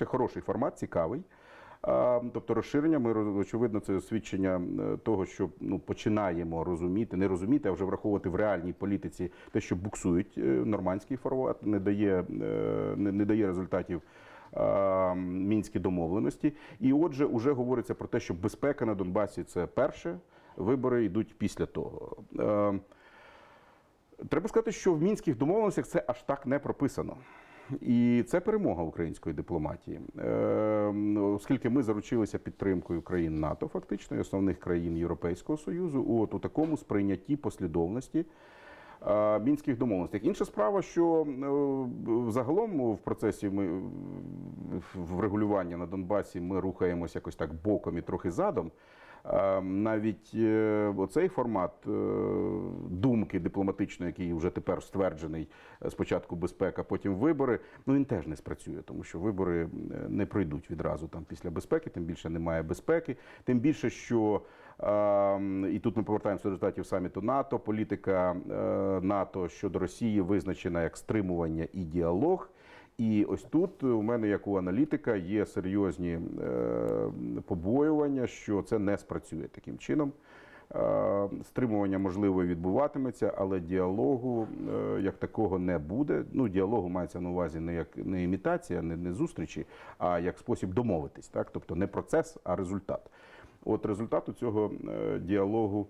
Це хороший формат, цікавий. Тобто розширення, ми очевидно, це свідчення того, що ну починаємо розуміти, не розуміти, а вже враховувати в реальній політиці те, що буксують е, нормандський формат, не дає, е, не, не дає результатів. а, Мінські домовленості, і отже, вже говориться про те, що безпека на Донбасі це перше, вибори йдуть після того. Е, Треба сказати, що в мінських домовленостях це аж так не прописано. І це перемога української дипломатії, Е, оскільки ми заручилися підтримкою країн НАТО, фактично, і основних країн Європейського Союзу, от у такому сприйнятті послідовності е, мінських домовленостей. Інша справа, що е, загалом в процесі ми е, в регулювання на Донбасі ми рухаємося якось так боком і трохи задом. Е, Навіть е, оцей формат е, думки дипломатичної, який вже тепер стверджений спочатку безпека, потім вибори, ну він теж не спрацює, тому що вибори не пройдуть відразу там після безпеки, тим більше немає безпеки, тим більше, що е, і тут ми повертаємося до результатів саміту НАТО. Політика НАТО щодо Росії визначена як стримування і діалог. І ось тут у мене, як у аналітика, є серйозні е, побоювання, що це не спрацює таким чином. Е, Стримування можливо відбуватиметься, але діалогу е, як такого не буде. Ну, діалогу мається на увазі не як не імітація, не, не зустрічі, а як спосіб домовитись, так тобто не процес, а результат. От результату цього діалогу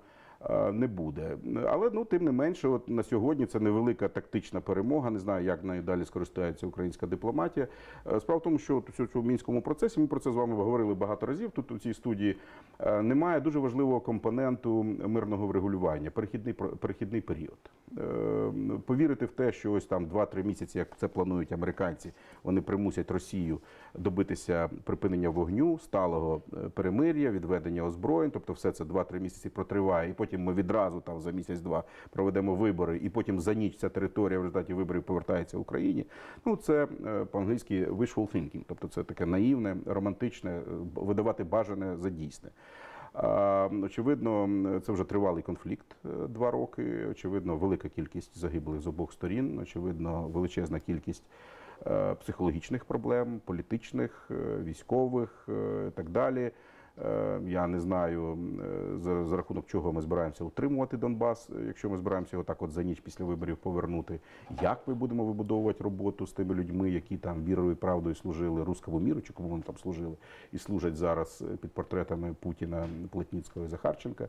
не буде. Але ну тим не менше, от на сьогодні це невелика тактична перемога. Не знаю, як нею далі скористається українська дипломатія. Е, Справа в тому, що от у мінському процесі ми про це з вами говорили багато разів. Тут у цій студії е, немає дуже важливого компоненту мирного врегулювання, перехідний перехідний період. Е, Повірити в те, що ось там 2-3 місяці, як це планують американці, вони примусять Росію добитися припинення вогню, сталого е, перемир'я, відведення озброєнь. Тобто, все це 2-3 місяці протриває, і потім ми відразу там за місяць-два проведемо вибори, і потім за ніч ця територія в результаті виборів повертається в Україні. Ну це е, по-англійськи wishful thinking, тобто це таке наївне, романтичне, видавати бажане за дійсне. Очевидно, це вже тривалий конфлікт е, два роки. Очевидно, велика кількість загиблих з обох сторін. Очевидно, величезна кількість е, психологічних проблем, політичних, е, військових і так далі. Е, Я не знаю е, за, рахунок чого ми збираємося утримувати Донбас, е, якщо ми збираємося його так от за ніч після виборів повернути. Як ми будемо вибудовувати роботу з тими людьми, які там вірою і правдою служили рускому міру, чи кому вони там служили, і служать зараз під портретами Путіна, Плетніцького і Захарченка.